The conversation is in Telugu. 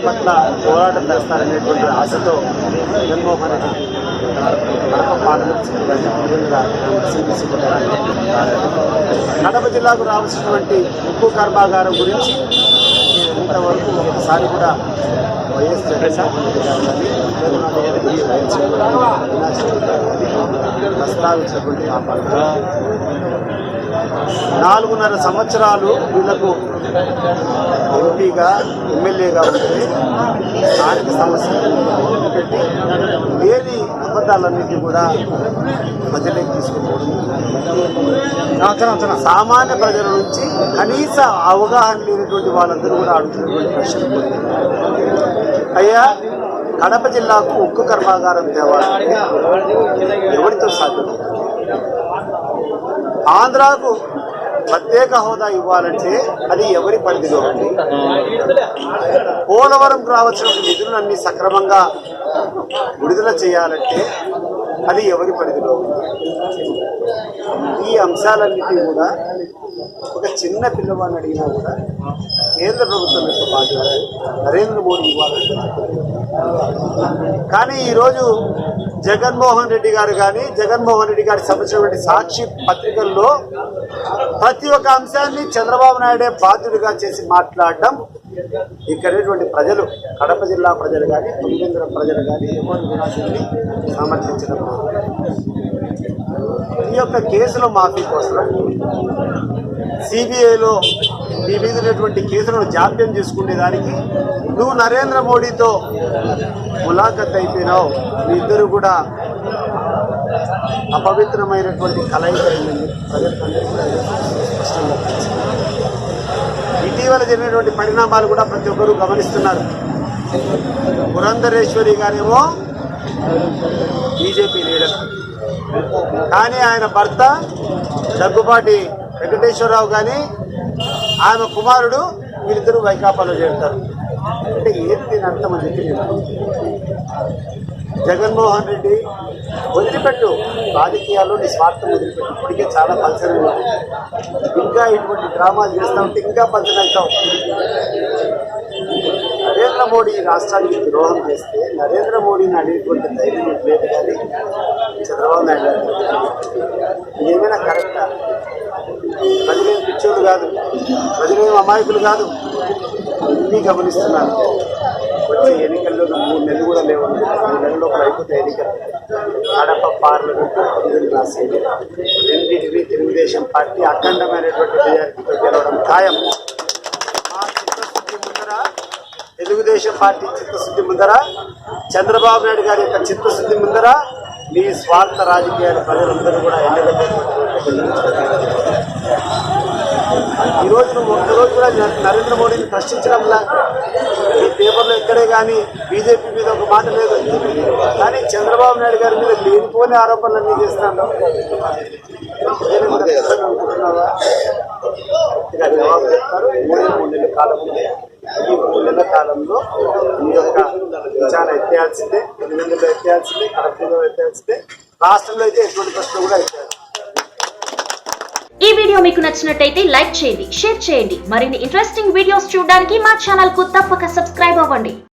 పట్ల పోరాటం చేస్తారనేటువంటి ఆశతో జగన్మోహన్ రెడ్డి కడప కడప జిల్లాకు రావాల్సినటువంటి ఉక్కు కర్మాగారం గురించి ఇంతవరకు ఒకసారి కూడా వైఎస్ జగన్ రెడ్డి ప్రస్తావించినటువంటి ఆ పట్ల నాలుగున్నర సంవత్సరాలు వీళ్ళకు ఎంపీగా ఎమ్మెల్యేగా ఉంటే స్థానిక సమస్యలు పెట్టి లేని అబద్ధాలన్నింటినీ కూడా ప్రజలకు తీసుకుపోవడం. సామాన్య ప్రజల నుంచి కనీస అవగాహన లేనటువంటి వాళ్ళందరూ కూడా అడుగుతున్నటువంటి ప్రశ్నలు అయ్యా కడప జిల్లాకు ఉక్కు కర్మాగారం తేవాలంటే ఎవరితో సాధ్యం? ఆంధ్రాకు ప్రత్యేక హోదా ఇవ్వాలంటే అది ఎవరి పరిధిలో ఉంది? పోలవరంకు రావాల్సిన నిధులన్నీ సక్రమంగా విడుదల చేయాలంటే అది ఎవరి పరిధిలో ఉంది? ఈ అంశాలన్నిటి కూడా ఒక చిన్న పిల్లవాడిని అడిగినా కూడా కేంద్ర ప్రభుత్వం యొక్క బాధ్యత నరేంద్ర మోడీ ఇవ్వాలంటే కానీ ఈరోజు జగన్మోహన్ రెడ్డి గారు కానీ జగన్మోహన్ రెడ్డి గారికి సంబంధించినటువంటి సాక్షి పత్రికల్లో ప్రతి ఒక్క అంశాన్ని చంద్రబాబు నాయుడే బాధ్యుడిగా చేసి మాట్లాడడం ఇక్కడటువంటి ప్రజలు కడప జిల్లా ప్రజలు కానీ తొమ్మిదింద్ర ప్రజలు కానీ ఎవరు కూడా సమర్థించడం ఈ యొక్క కేసుల మాఫీ కోసం సిబిఐలో నీ మీద ఉన్నటువంటి కేసులను జాప్యం చేసుకునేదానికి నువ్వు నరేంద్ర మోడీతో ములాఖత్ అయిపోయినావు. మీ ఇద్దరు కూడా అపవిత్రమైనటువంటి కలయిక అయిందని స్పష్టంగా ఇటీవల జరిగినటువంటి పరిణామాలు కూడా ప్రతి ఒక్కరూ గమనిస్తున్నారు. పురంధరేశ్వరి గారేమో బీజేపీ లీడర్. కానీ ఆయన భర్త దగ్గుబాటి వెంకటేశ్వరరావు కానీ ఆమె కుమారుడు వీరిద్దరూ వైకాపాలో చేరుతారు. అంటే ఏది దీని అర్థం అని చెప్పి నేను జగన్మోహన్ రెడ్డి వదిలిపెట్టు. రాజకీయాల్లో నీ స్వార్థం వదిలిపెట్టు. ఇప్పటికే చాలా పల్సర్ ఇంకా ఇటువంటి డ్రామాలు చేస్తా ఉంటే ఇంకా పల్సర్ అవుతావు నరేంద్ర మోడీ రాష్ట్రానికి ద్రోహం చేస్తే నరేంద్ర మోడీని అడిగినటువంటి ధైర్యం లేదు కానీ చంద్రబాబు నాయుడు గారు. ఏమైనా కరెక్టా? ప్రజలేం పిచ్చోళ్ళు కాదు. ప్రజలేం అమాయకులు కాదు. అన్నీ గమనిస్తున్నారు. వచ్చే ఎన్నికల్లో మూడు నెలలు కూడా లేవు మూడు నెలల్లో అయిపోతే ఎన్నికలు కడప పార్లమెంట్ రాసేది రెండింటినీ తెలుగుదేశం పార్టీ అఖండమైనటువంటి మెజారిటీతో గెలవడం ఖాయం. మా చిత్తశుద్ధి ముందర తెలుగుదేశం పార్టీ చిత్తశుద్ధి ముందర చంద్రబాబు నాయుడు గారి యొక్క చిత్తశుద్ధి ముందర మీ స్వార్థ రాజకీయాల ప్రజలందరూ కూడా ఈ రోజు నువ్వు ఒక్కరోజు కూడా నరేంద్ర మోడీని ప్రశ్నించడంలా ఈ పేపర్లో ఎక్కడే కానీ బీజేపీ మీద ఒక మాట లేదు. కానీ చంద్రబాబు నాయుడు గారి మీద లేనిపోని ఆరోపణలన్నీ చేస్తున్నాను. అనుకుంటున్నావా? గట్టిగా జవాబు చెప్తారు. మూడే మూడు నెలల కాలం ఈ మూడు నెలల కాలంలో మీ యొక్క విచారణ ఎత్తేయాల్సిందే. ఎనిమిదిలో ఎత్తేయాల్సిందే కడపలో ఎత్తేయాల్సిందే రాష్ట్రంలో అయితే ఎటువంటి ప్రశ్న కూడా ఎత్తేయాలి ఈ వీడియో మీకు నచ్చినట్టయితే లైక్ చేయండి షేర్ చేయండి. మరిన్ని ఇంట్రెస్టింగ్ వీడియోస్ చూడడానికి మా ఛానల్కు తప్పక సబ్స్క్రైబ్ అవ్వండి.